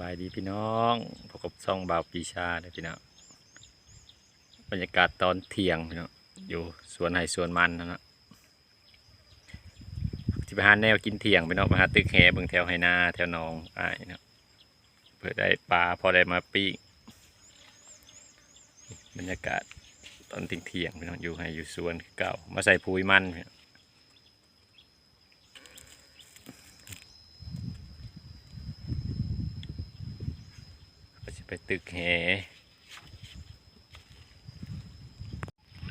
บายดีพี่น้องพบกับซ่องบ่าวปีชาเด้พี่น้องบรรยากาศตอนเที่ยงพี่น้องอยู่สวนไห่สวนมันนะเนาะที่ไปหาแนวกินเที่ยงพี่น้องไปหาตึกแหเบิ่งแถวไหนาแถวหนองอ้ายเนะเพื่อได้ปลาพอได้มาปิ้งบรรยากาศตอนเที่ยงพี่น้องอยู่ให้อยู่สวนเก่ามาใส่ปุ๋ยมันพี่น้อง ก็จะไป ตึกแห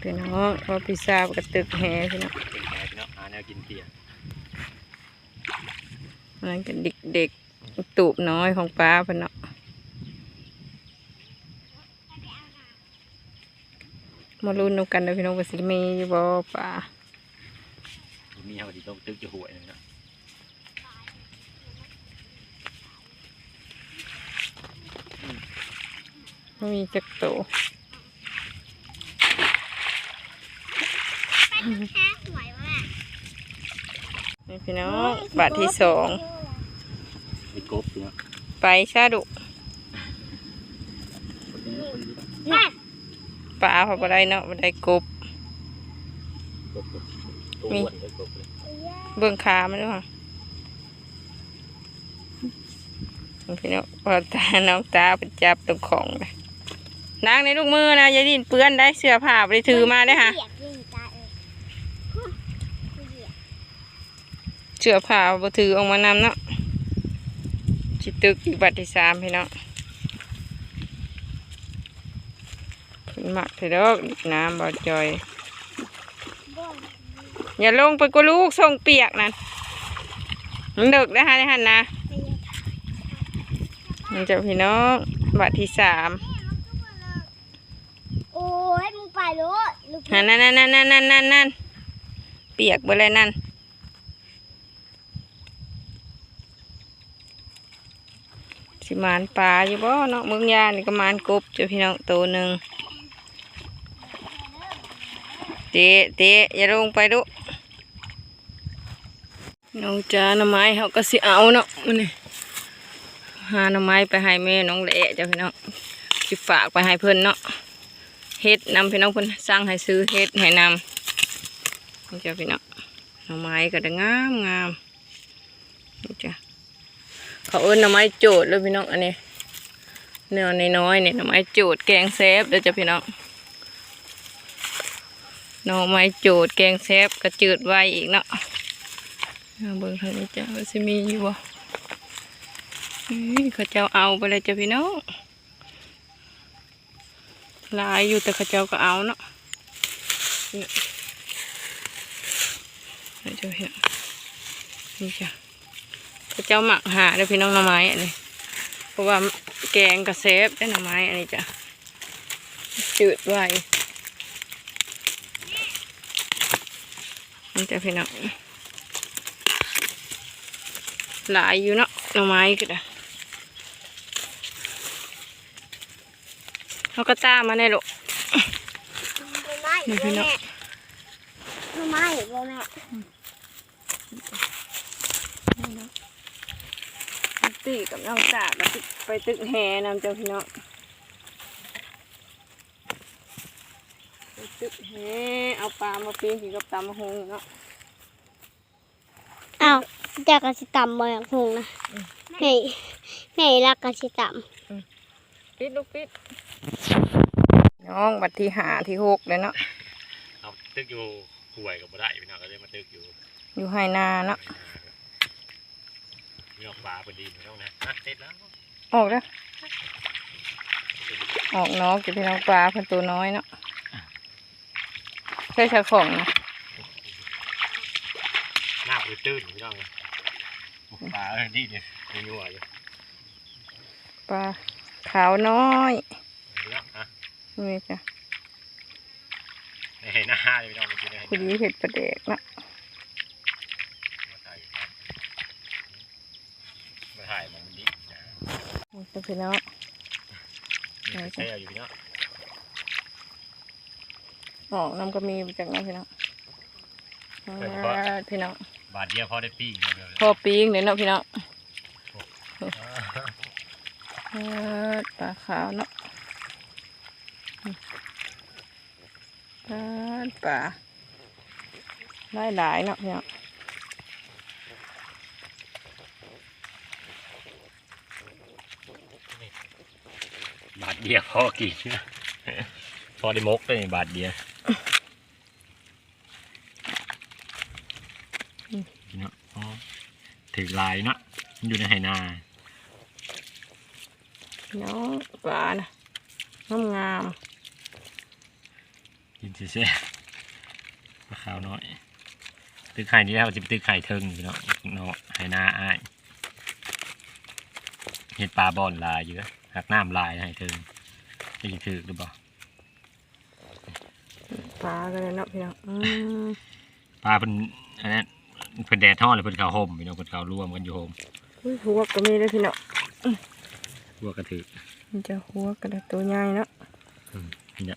พี่น้องพอพิซซ่าบกับตึกแหพี่น้องตึกแหพี่น้องหาแนวกินเที่ยงนั่นก็เด็กๆตูบน้อยของป้าพี่น้องมาลุ้นนกันนะพี่น้องว่าสิมีอยู่บ่ป้ามีเอาที่ต้องตึกจะหวยเลยเนาะ ไม่มีจักโตวแค่สวยมากนี่พี่น้องบาทที่สองมีกบพี่น้องไปชาดุน่ะป้าเขาได้เนาะบ่ได้กบกบตัวอ้วนเบื้องขามันด้วยค่ะพี่น้องพอตาน้องตาไปจับตรงของเลย นางในลูกมือนะอยาดินเปื้อนได้เสื้อผ้าไปถือมาได้อค่ะเหยียบยิ่งตาเออเหยียบเสื้อผ้าบ่ถือออกมานำเนาะจิตึกอีกบัตรที่สามพี่น้องขึ้นมักเถอะดอกน้ำบ่จอยบ้องอย่าลงไปกูลูกส่งเปียกนั่นมันดึกนะฮะนี่ฮันนะไปเหยียบมันจะพี่น้องบัตรที่สาม โอ้ยมึงไป รถลูกนั่นนั่นนั่นนั่นนั่นนั่นนั่นเปียกไปเลยนั่นสิมานปลาอยู่บ่เนาะเมืองยานี่ก็มานกบเจ้าพี่น้องตัวหนึ่งเตะเตะอย่าลงไปดุน้องจ้าหน่อไม้เขาก็สิเอาเนาะมันนี่หาหน่อไม้ไปให้แม่น้องเละเจ้าพี่น้องสิฝากไปให้เพิ่อนเนาะ เฮ็ดนำพี่น้องเพิ่นสั่งให้ซื้อเฮ็ดให้นำนี่จ้ะพี่น้องหน่อไม้ก็ได้งามงามนี่จ้ะเขาเอิ้นหน่อไม้โจดเลยพี่น้องอันนี้เนื้อน้อยๆเนี่ยหน่อไม้โจดแกงแซ่บเด้อจ้ะพี่น้องหน่อไม้โจดแกงแซ่บก็จืดไว้อีกเนาะเบิ่งทางนี้จ้ะว่าสิมีอยู่บ่เขาเจ้าเอาไปเลยจ้ะพี่น้อง หลายอยู่แต่ข้าเจ้าก็เอาเนาะนี่นี่เจ้าเห็นนี่จ้ะข้าเจ้าหมักหาเลยพี่น้องหน่อไม้อันนี้เพราะว่าแกงกระเซฟได้หน่อไม้อันนี้จ้ะจืดไวนี่จ้ะพี่น้องหลายอยู่เนาะหน่อไม้ก็ได้ เขาก็ตามมาในลูกต้นไม้อีกแล้วแม่ต้นไม้อีกแล้วแม่ตีกับน้องสาบไปตึกแหนำเจ้าพี่น้องไปตึกแหเอาปลามาปีนขี่กับตามมาหงเนาะอ้าวจากกระสิต่ำบ่อย่างพงนะแม่แม่รักกระสิต่ปิดลูกปิด น้องบัดที่หาที่หกเลยเนาะเอาตึกอยู่หวยกับบ่ได้พี่น้องก็เลยมาตึกอยู่อยู่ไฮนาเนาะมีออกปลาพอดีพี่น้องนะอะเสร็จแล้วออกแล้วออกน้องจะพี่น้องปลาเพิ่นตัวน้อยเนาะใช่ชาของนะหน้าคือตื้นพี่น้องปลาเออดีเลยมีนัวอยู่ปลาขาวน้อยพี่น้องอะ นี่จ้ะในหน้าเลยพี่น้องมากินเลยพอดีเห็ดประเดกเนาะมาถ่ายครับมาถ่ายมันดีนะนี่จ้ะพี่น้องมีกระเทียมอยู่พี่น้องออกน้ำก็มีจากนั้นพี่น้องอ่าพี่น้องบาทเดียวพอได้ปิ้งเนาะเดี๋ยวพอปีงเดี๋ยวเนาะพี่น้องเอิ้นปลาขาวเนาะอืม เอิ้นปลาหลายๆเนาะพี่น้องบาทเดียวพอกินพอได้มกได้บาทเดียวเนาะอ๋อถือลายเนาะมันอยู่ในไหนาน้องปลานะงามงาม กินเซ่ๆปลาขาวน้อย ตึกไข่นี่แล้วจะไปตึกไข่เทิงพี่เนาะเนาะไหนาอ้ายเห็ดปลาบอนลายอยู่นะหักน้ำลายให้เทิงจะกินถือหรือเปล่าปลากันเลยเนาะพี่น้องอืมปลาเป็นอันนั้นเป็นแดดทอดหรือเป็นข้าวห่มพี่น้องเป็นข้าวร่วมกันอยู่ห่มอุ้ยหัวก็มีเลยพี่น้องพวกกระถือมันจะหัวกระดาษตัวใหญ่เนาะอืมนี่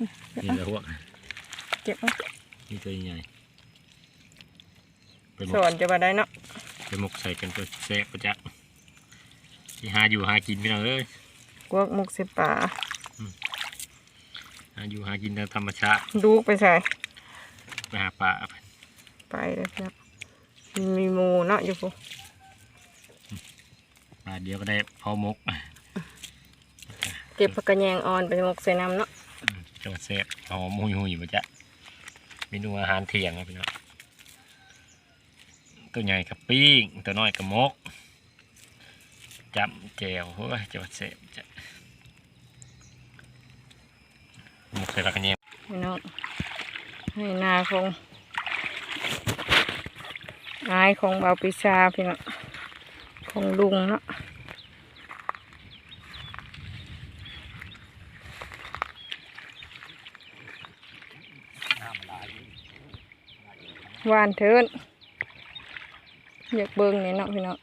นะนี่นี่แหละพวกเก็บเอานี่ตัวใหญ่ไปหมสกอนจะมาได้เนาะไปหมกใส่กันก็แซ่บประจักษ์ที่หาอยู่หากินพี่น้องเอ้ยกวกมุกเสปลาหาอยู่หากินตามธรรมชาติดูกไปใส่ไปหาปลาไปเลยครับมีหมูเนาะอยู่ปุ๊ปลาเดียวก็ได้พอหมก เก็บผักกระแยงอ่อนไปหมกใส่น้ำเนาะอืม จังหวัดแซ่บหอมหุยหุยประจักษ์เมนูอาหารเที่ยงนะพี่น้องตัวใหญ่กับปิ้งตัวน้อยกับมกจำแจวเฮ้ยจังหวัดแซ่บจะหมกใส่ปลากระเนียงพี่น้องให้นาคงอายของเบาปิชาพี่น้องของลุงเนาะห วานเทินอยากเบิ่งนี่เนาะพี่น้อง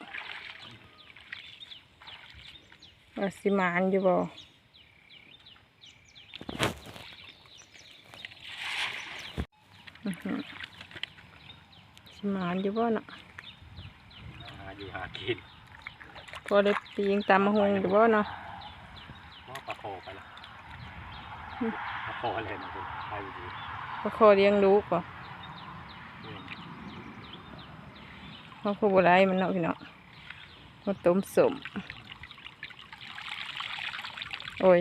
ว่าสิหมานอยู่บ่อื้อหือสิหมานอยู่บ่เนาะหาอยู่หากินพอได้ปีงตามมาหงอยู่บ่เนาะว่าปลาโคไปละปลาโคเลยนะคุณไปอยู่ดีก็ขอเลี้ยงลูกป่ะ เขาคือบ่ได้มันเนาะพี่เนาะมาต้มสมโอ้ย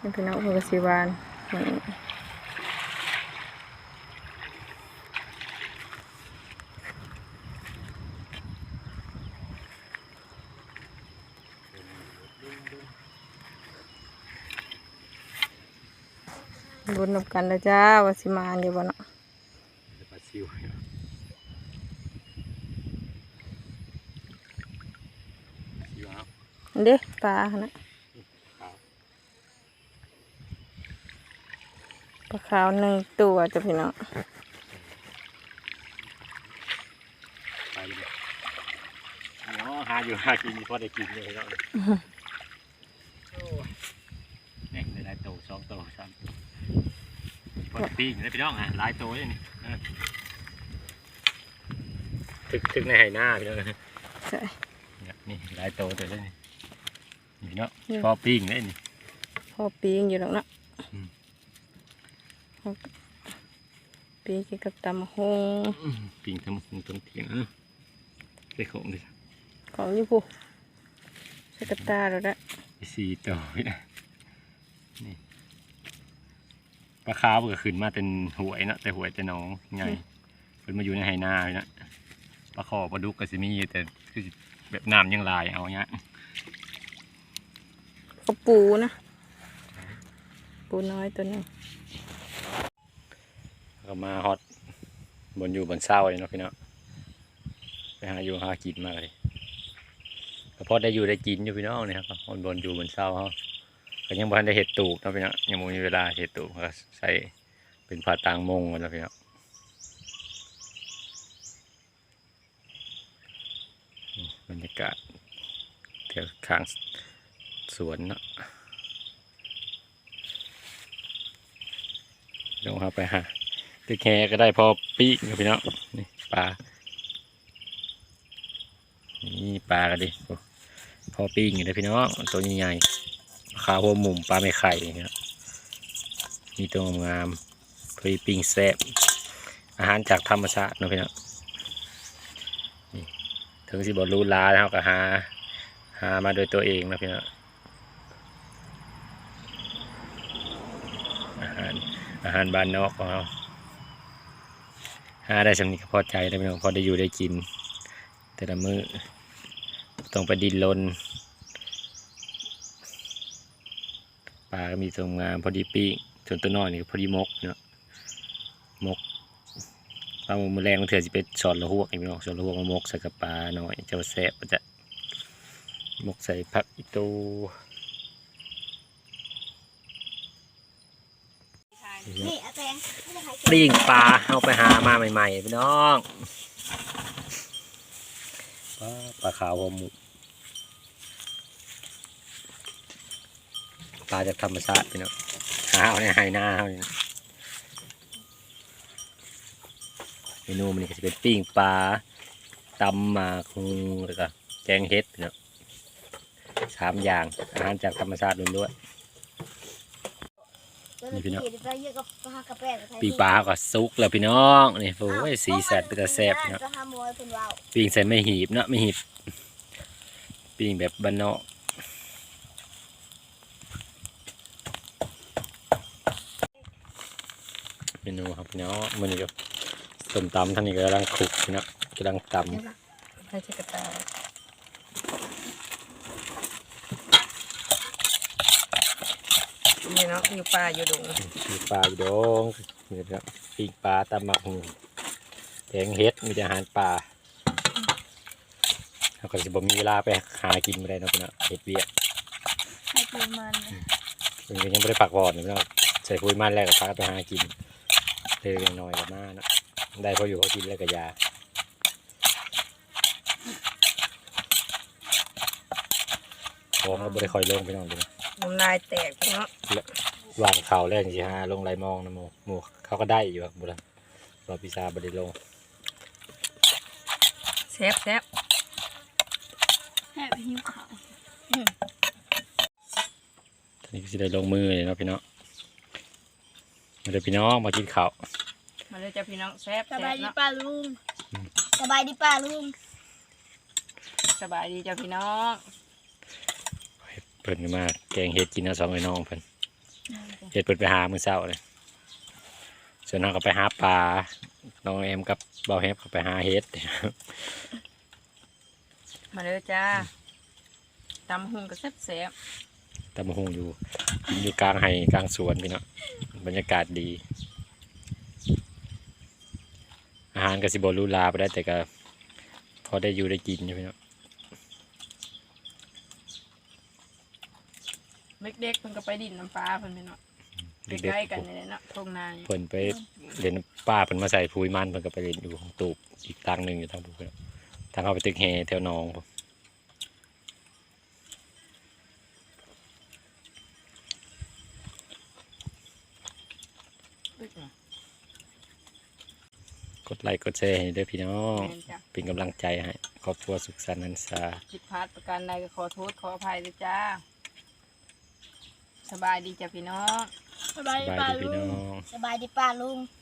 นี่พี่น้องเพิ่นก็สิหวานนี่ รุนนำกันแล้วจ้าว่าสิหมานอยู่บ่เนาะปลาซิวซิวเอาอันเด้ปลาหั่นนะครับปลาขาวหนึ่งตัวจ้ะพี่น้องไปเลยอ๋อหาอยู่หากินพอได้กินเลยแล้วแหน่งได้หลายโตสองโตสามโต พอได้ปีกได้พี่น้องอะหลายโตเลยนี่เออถึกถึกในไหหน้าพี่น้องใช่เนี่ยนี่หลายโตตัวเลยนี่นี่เนาะอืมพอปิ้งเลยนี่พอปีงอยู่หรอกเนาะอืมพอปีงเกี่ยวกับตำหงปิ้งทำคงต้นเทียงเออไปของดิของอยู่ผู้ใส่กระตาแล้วละไปสี่ตัวนี่นะนี่ ปลาขาวก็ขึ้นมาเป็นหวยเนาะแต่หวยจะน้องไงเป็นมาอยู่ในไหนาเลยนะปลาคอปลาดุกก็สิมีอยู่แต่คือสิแบบน้ำยังลายเอาเนี้ยก็ปูนะปูน้อยตัวหนึงก็มาฮอตบนอยู่บนเศร้าเลยเนาะพี่เนาะไปหาอยู่หากินมาเลยก็พอได้อยู่ได้กินอยู่พี่น้องเนี่ยครับบนบนอยู่บนเศร้าเขา ก็ยังบ่ทันได้เห็ดตูบนะพี่เนาะยังบ่มีเวลาเห็ดตูบก็ใส่เป็นผ้าตางมงกันนะพี่เนาะอืมบรรยากาศแถวข้างสวนเนาะเดี๋ยวเราไปหาตึกแฮก็ได้พอปีกครับพี่น้องนี่ปลานี่ปลากันดิพอปิ้งอยู่เลยพี่น้องตัวใหญ่ๆ ขาหัวมุมปลาไม่ไข่อย่างเงี้ยมีตัวงามพอดีปิงแซ่บอาหารจากธรรมชาตินะพี่น้องนี่ถึงสิบอรู้ลาแล้วก็หา หามาโดยตัวเองนะพี่น้องอาหารอาหารบ้านนอกของเราหาได้สำนึกพอใจได้พี่น้องพอได้อยู่ได้กิน แต่ละมือ้อต้องไปดินลน ปลาก็มีตัวงามพอดีปีกส่วนตัวน้อยนี่ก็พอดีมกเนาะมกปลาหมึกมือแรงมันเถื่อจะเป็นสอนละหวกอีกพี่น้องสอนละหวกมามกใส่กับปลาหน่อยจะว่าแซ่บมันจะหมกใส่ผักอีตูนี่อาแตงไม่ได้ขายปลิ้งปลาเอาไปหามาใหม่ๆพี่น้องปลาปลาขาวหัวหมู ปลาจากธรรมชาติพี่น้องหาเอาในไฮนาเอาเนี่ยเมนูมันนี่ก็จะเป็นปิ้งปลาตำหมากคุงแล้วก็แกงเห็ดพี่น้องสามอย่างอาหารจากธรรมชาติล้วนๆนี่พี่น้องไปเยอะกับปลากระแปะปีปลาก็สุกแล้วพี่น้องนี่โอ้ยสีสันเป็นตาแซ่บเนาะก็ทำมวยเป็นว่าวปิ้งใส่ไม่หีบเนาะไม่หีบปิ้งแบบบ้านนอก เมนูครับพี่น้องมันนี้ก็ต้มตำท่านนี้ก็กำลังคลุกพี่น้องกำลังตใช้ชิกระตานี่เนาะอยู่ป่าอยู่ดงำมีปลาอยู่ดองนี่ครับปิ้งปลาตำหมักหูแกงเฮ็ดมีแต่อาหารปลาเราก็จะบ่มีเวลาไปหากินไม่ได้เนาะพี่น้องเฮ็ดเวียกให้ปูมันมันก็ยังไม่ได้ปักบอดเลยพี่น้องใส่ปุ๋ยมันแล้วก็พากันไปหากิน เล็กๆน้อยๆกับมาเนาะได้พออยู่พอกินแล้วก็ยาของเราบริคอยลงไปน้องดูนะน้ำลายแตกเนาะวางเขาแล้วอย่างที่ฮะลงไรมองนะโมโมเขาก็ได้อยู่ครับบุญรอพิซาบไดิลงแซ่บแซ่บแค่หิ้วขาวทีนี้ก็จะได้ลงมือเลยเนาะพี่น้อง มาเดี๋ยวพี่น้องมากินข้าวมาเลยจ้ะพี่น้องแซ่บสแซ่บายบดีเนาะป้าลุงสบายดีป้าลุงสบายดีจ้ะพี่น้องเพิ่นก็มาแกงเห็ดกินนะสองไอ้น้องเพิ่นเห็ดเพิ่นไปหามื้อเช้าเลยส่วนน้องก็ไปหาปลาน้องเอ็มกับเบาเฮฟก็ไปหาเห็ดมาเลยจ้าตำหุงก็แซ่บแซ่บ ตำบักหงอยู่อยู่กลางไห่กลางสวนพี่เนาะบรรยากาศดี อาหารก็สิบรูลาไปได้แต่ก็พอได้อยู่ได้กินอยู่พี่เนาะเด็กๆเพิ่นก็ไปดินน้ำปลาเพิ่นไปเนาะเด็กใกล้ๆกันนี่แหละเนาะทงนานี่ๆเพิ่นไปเล่นป้าเพิ่นมาใส่พุยมันเพิ่นก็ไปเล่นอยู่ของตูบอีกทางหนึ่งอยู่ทางบุกเนาะทางเข้าไปตึกแฮแถวหนองพุ่นก ดไลค์กดแชร์ให้ด้วยพี่น้อง แม่นจ้ะ เป็นกำลังใจให้ครอบครัวสุขสันต์นันซาผิดพลาดประการใดก็ขอโทษขออภัยด้วยจ้า สบายดีจ้ะพี่น้อง สบายสดีบายป้าดีพี่ลุน้งอง สบายดีป้าลุงส